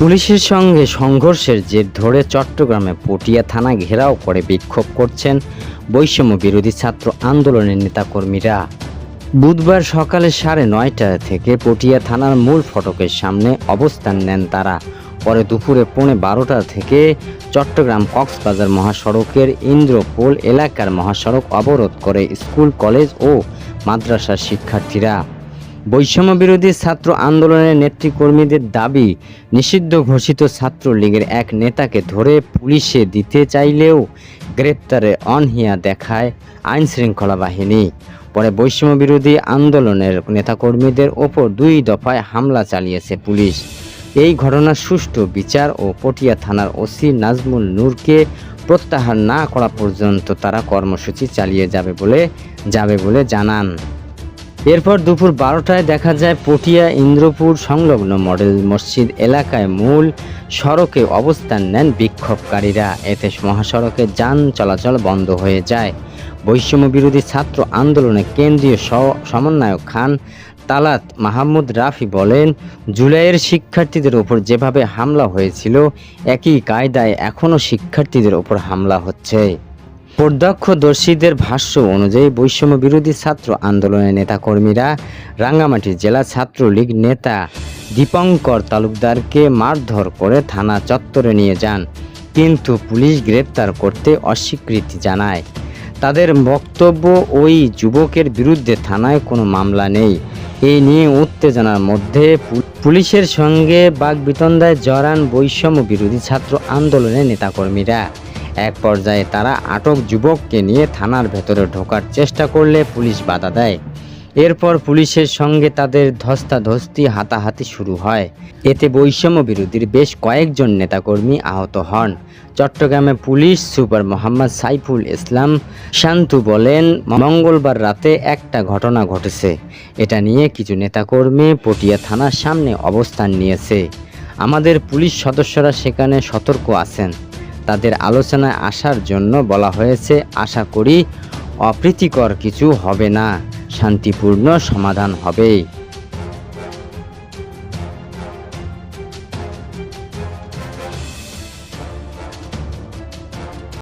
পুলিশের সঙ্গে সংঘর্ষের জের ধরে চট্টগ্রামে পটিয়া থানা ঘেরাও করে বিক্ষোভ করছেন বৈষম্য বিরোধী ছাত্র আন্দোলনের নেতাকর্মীরা। বুধবার সকালে সাড়ে নয়টা থেকে পটিয়া থানার মূল ফটকের সামনে অবস্থান নেন তারা। পরে দুপুরে পৌনে বারোটা থেকে চট্টগ্রাম কক্সবাজার মহাসড়কের ইন্দ্রপোল এলাকার মহাসড়ক অবরোধ করে স্কুল, কলেজ ও মাদ্রাসার শিক্ষার্থীরা। বৈষম্য বিরোধী ছাত্র আন্দোলনের নেতৃকর্মীদের দাবি, নিষিদ্ধ ঘোষিত ছাত্রলীগের এক নেতাকে ধরে পুলিশে দিতে চাইলেও গ্রেপ্তারে অনহিয়া দেখায় আইন শৃঙ্খলা বাহিনী। পরে বৈষম্য বিরোধী আন্দোলনের নেতাকর্মীদের ওপর দুই দফায় হামলা চালিয়েছে পুলিশ। এই ঘটনার সুষ্ঠু বিচার ও পটিয়া থানার ওসি নাজমুল নূরকে প্রত্যাহার না করা পর্যন্ত তারা কর্মসূচি চালিয়ে যাবে বলে যাবে বলে জানান। এরপর দুপুর বারোটায় দেখা যায় পটিয়া ইন্দ্রপুর সংলগ্ন মডেল মসজিদ এলাকায় মূল সড়কে অবস্থান নেন বিক্ষোভকারীরা। এতে মহাসড়কে যান চলাচল বন্ধ হয়ে যায়। বৈষম্য বিরোধী ছাত্র আন্দোলনে কেন্দ্রীয় সমন্বয়ক খান তালাত মাহমুদ রাফি বলেন, জুলাইয়ের শিক্ষার্থীদের ওপর যেভাবে হামলা হয়েছিল, একই কায়দায় এখনও শিক্ষার্থীদের ওপর হামলা হচ্ছে। প্রত্যক্ষদর্শীদের ভাষ্য অনুযায়ী বৈষম্য বিরোধী ছাত্র আন্দোলনের নেতাকর্মীরা রাঙ্গামাটি জেলা ছাত্রলীগ নেতা দীপঙ্কর তালুকদারকে মারধর করে থানা চত্বরে নিয়ে যান, কিন্তু পুলিশ গ্রেপ্তার করতে অস্বীকৃতি জানায়। তাদের বক্তব্য, ওই যুবকের বিরুদ্ধে থানায় কোনো মামলা নেই। এই নিয়ে উত্তেজনার মধ্যে পুলিশের সঙ্গে বাগবিতন্দায় জড়ান বৈষম্য বিরোধী ছাত্র আন্দোলনের নেতাকর্মীরা। এক পর্যায়ে তারা আটক যুবককে নিয়ে থানার ভেতরে ঢোকার চেষ্টা করলে পুলিশ বাধা দেয়। এরপর পুলিশের সঙ্গে তাদের ধস্তাধস্তি হাতাহাতি শুরু হয়। এতে বৈষম্য বিরোধীর বেশ কয়েকজন নেতাকর্মী আহত হন। চট্টগ্রামে পুলিশ সুপার মোহাম্মদ সাইফুল ইসলাম শান্তু বলেন, মঙ্গলবার রাতে একটা ঘটনা ঘটেছে। এটা নিয়ে কিছু নেতাকর্মী পটিয়া থানার সামনে অবস্থান নিয়েছে। আমাদের পুলিশ সদস্যরা সেখানে সতর্ক আছেন। তাদের আলোচনায় আসার জন্য বলা হয়েছে, আশা করি অপ্রীতিকর কিছু হবে না, শান্তিপূর্ণ সমাধান হবে।